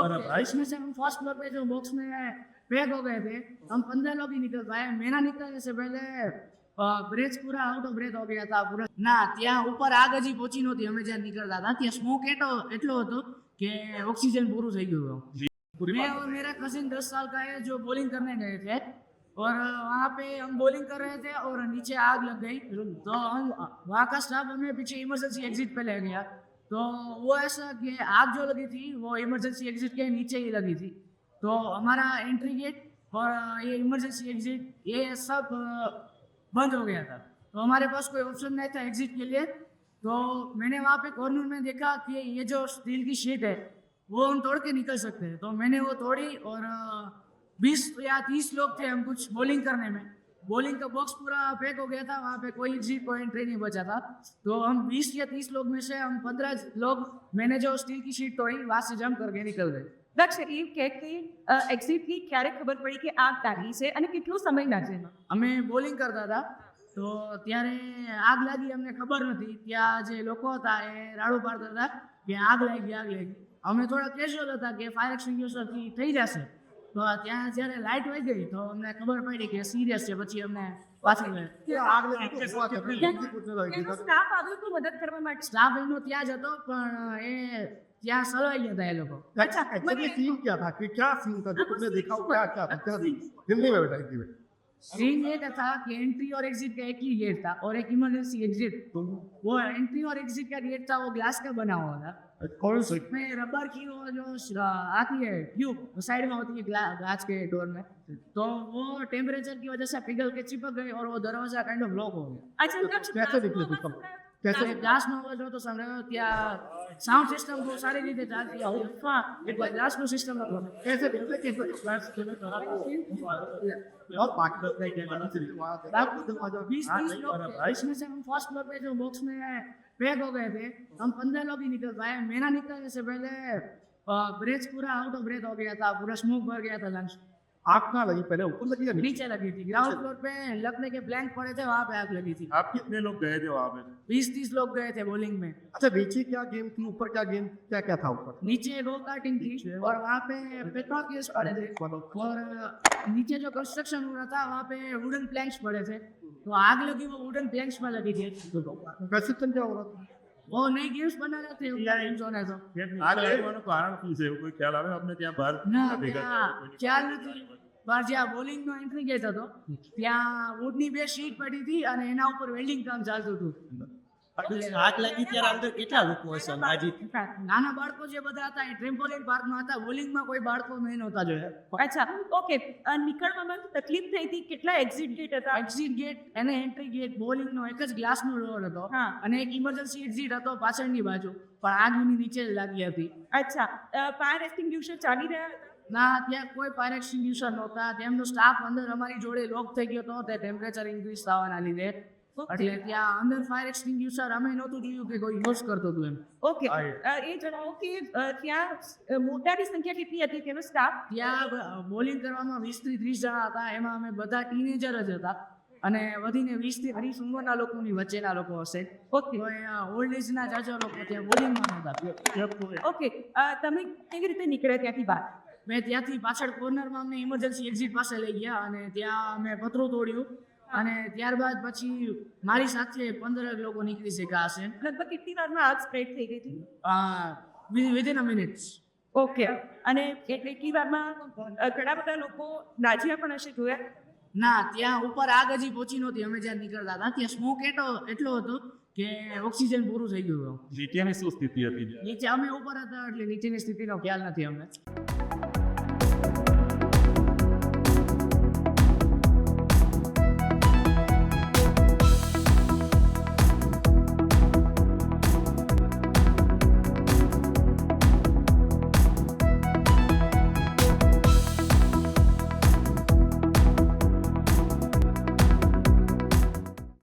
लोग इसमें से हम फ़र्स्ट फ्लोर पे जो बॉक्स में पैक हो गए थे। हम पंद्रह लोग ही निकल पाए। मेरा निकलने से पहले ब्रेज पूरा आउट ऑफ़ ब्रेथ हो गया था पूरा। ना त्या ऊपर आग हजी પહોંચી नती हमें જ્યાં निकलता था त्या स्मोक एटो एटलो હતો के ऑक्सीजन પૂરું થઈ गयो मैं और मेरा कजिन दस साल का है जो बॉलिंग करने गए थे और वहाँ पे हम बॉलिंग कर रहे थे और नीचे आग लग गई तो हम वहाँ का स्टाफ हमें पीछे इमरजेंसी एग्जिट पे ले गया तो वो ऐसा कि आग जो लगी थी, वो इमरजेंसी एग्जिट के नीचे ही लगी थी। तो हमारा एंट्री गेट और ये इमरजेंसी एग्जिट ये सब बंद हो गया था। तो हमारे पास कोई ऑप्शन नहीं था एग्जिट के लिए। तो मैंने वहाँ पे कॉर्नर में देखा कि ये जो स्टील की शीट है, वो हम तोड़ के निकल सकते हैं। तो मैंने वो तोड़ी और बीस या तीस लोग थे हम कुछ बॉलिंग करने में। बॉलिंग का बॉक्स पूरा पैक हो गया था वहाँ पे कोई एग्जिट कोई एंट्री नहीं बचा था तो हम बीस या तीस लोग में से हम पंद्रह लोग मैंने जो स्टील की शीट तोड़ी वहाँ से जम करके निकल गए દક્ષ એ કે કે એક્ઝિટની ક્યારે ખબર પડી કે આગ લાગી છે અને કેટલો સમય લાગે એમાં અમે બોલિંગ કરતા હતા તો ત્યારે આગ લાગી અમને ખબર નથી ત્યાં જે લોકો હતા એ રાડું પાડતા હતા કે આગ લાગી આગ લાગી અમે થોડા કેશોલ હતા કે ફાયર એક્સટિંગ્યુશરથી થઈ જશે તો ત્યાં જ્યારે લાઇટ વહી ગઈ તો અમને ખબર પડી કે સિરિયસ છે પછી અમને પાછી એનો સ્ટાફ આવ્યો તો મદદ કરવા માટે સ્ટાફ એનો ત્યાં જ હતો પણ એ ત્યાં સલવાઈ ગયા હતા એ લોકો अच्छा एक्चुअली सीन क्या था कि क्या सीन था जो तुमने देखा वो क्या क्या था क्या सीन हिंदी में बताइए हिंदी में सीन ये था कि एंट्री और एग्जिट का एक ही गेट था और एक इमरजेंसी एग्जिट वो एंट्री और एग्जिट का गेट था वो ग्लास का बना हुआ था कौन सा में रबर की वो जो आती है ट्यूब साइड में होती है गाछ के डोर में तो वो टेम्परेचर की वजह से पिघल के चिपक गई और वो दरवाज़ा काइंड ऑफ़ लॉक हो गया। अच्छा तो कैसे निकले तुम कैसे ग्लास में हुआ जो तो समझ रहे हो क्या साउंड सिस्टम को सारी रीते चालती है उफा एक ग्लास को सिस्टम रखो कैसे निकले कैसे ग्लास के में थोड़ा और बाकी लोग नहीं गए वहाँ से वहाँ से 20 30 लोग इसमें से हम फ़र्स्ट फ्लोर पे जो बॉक्स में है पैक हो गए थे हम पंद्रह लोग ही निकल पाए मेरा निकलने से पहले ब्रेथ पूरा आउट ऑफ़ ब्रेथ हो गया था पूरा स्मोक भर गया था लंग्स आग कहाँ लगी? पहले ऊपर लगी या नीचे? लगी थी ग्राउंड फ्लोर पे लगने के ब्लैंक पड़े थे वहाँ पे आग लगी थी। आप कितने लोग गए थे वहाँ पे? बीस तीस लोग गए थे बॉलिंग में। अच्छा नीचे क्या गेम थी? ऊपर क्या गेम क्या क्या था ऊपर? नीचे गो कार्टिंग थी और वहाँ पे पेट्रोल केस पड़े थे। और नीचे जो कंस्ट्रक्शन हो रहा था वहाँ पे वुडन प्लैंक्स पड़े थे। तो आग लगी वो वुडन प्लैंक्स में लगी थी कंस्ट्रक्शन क्या हो रहा था वो नई गेम्स बना रहे थे गेम्स होने तो આગ લાગવાનું કારણ શું છે એવું કોઈ ખ્યાલ આવે આપણે ત્યાં બહાર ના ભેગા ત્યાં થયા કોઈ ખ્યાલ નથી પણ જ્યાં બોલિંગનો એન્ટ્રી ગેટ હતો ત્યાં વુડની બે શીટ પડી હતી અને એના ઉપર વેલ્ડિંગ કામ ચાલતું હતું આગ લાગી ત્યારે અંદર કેટલા લોકો હશે અંદાજિત નાના બાળકો જે બધા હતા એ ટ્રેમ્પોલિન પાર્કમાં હતા બોલિંગમાં કોઈ બાળકો મેં નહોતા જોયા. અચ્છા ઓકે. નીકળવામાં તકલીફ થઈ હતી? કેટલા એક્ઝિટ ગેટ હતા? એક્ઝિટ ગેટ અને એન્ટ્રી ગેટ બોલિંગનો એક જ ગ્લાસનો ડોર હતો અને એક ઇમરજન્સી એક્ઝિટ હતો પાછળની બાજુ પણ આગ નીચે જ લાગી હતી. અચ્છા. ફાયર એક્સટિંગ્યુશર ચાલી રહ્યા ના ત્યાં કોઈ ફાયર એક્સટિંગ્યુશર નહોતા. તેમનો સ્ટાફ અંદર અમારી જોડે લોક થઈ ગયો હતો તે ટેમ્પરેચર ઇન્ક્રીઝ થવાના લીધે એટલે ત્યાં અંદર ફાયર એક્સટિંગ્યુશર અમે નહોતું જોયું કે કોઈ યુઝ કરતો હતું એમ. ઓકે એ. જણાવો કે ત્યાં મોટાની સંખ્યા કેટલી હતી તેનો સ્ટાફ ત્યાં બોલિંગ કરવામાં વીસથી ત્રીસ જણા હતા એમાં અમે બધા ટીનેજર જ હતા. અને વધીને વીસથી ત્રીસ ઉંમરના લોકોની વચ્ચેના લોકો હશે. ઓકે ઓલ્ડ એજના જાજો લોકો ત્યાં બોલિંગમાં હતા ઓકે તમે કેવી રીતે નીકળ્યા ત્યાંથી બહાર? મેં ત્યાંથી પાછળ કોર્નરમાં અમને ઇમરજન્સી એક્ઝિટ પાસે લઈ ગયા અને ત્યાં અમે પતરું તોડ્યું. અને ત્યારબાદ પછી મારી સાથે પંદર લોકો નીકળી શક્યા હશે. લગભગ કેટલી વારમાં આગ સ્પ્રેડ થઈ ગઈ હતી? વિધિન અ મિનિટ્સ ઓકે અને એ કેટલી વારમાં ઘણા બધા લોકો નાજ્યા પણ હશે જોયા? ના ત્યાં ઉપર આગ હજી પહોંચી નહોતી. અમે જ્યાં નીકળતા હતા ત્યાં સ્મોક એટલો એટલો હતો કે ઓક્સિજન પૂરું થઈ ગયું હતું. નીચેની શું સ્થિતિ હતી? નીચે અમે ઉપર હતા એટલે નીચેની સ્થિતિનો ખ્યાલ નથી અમને.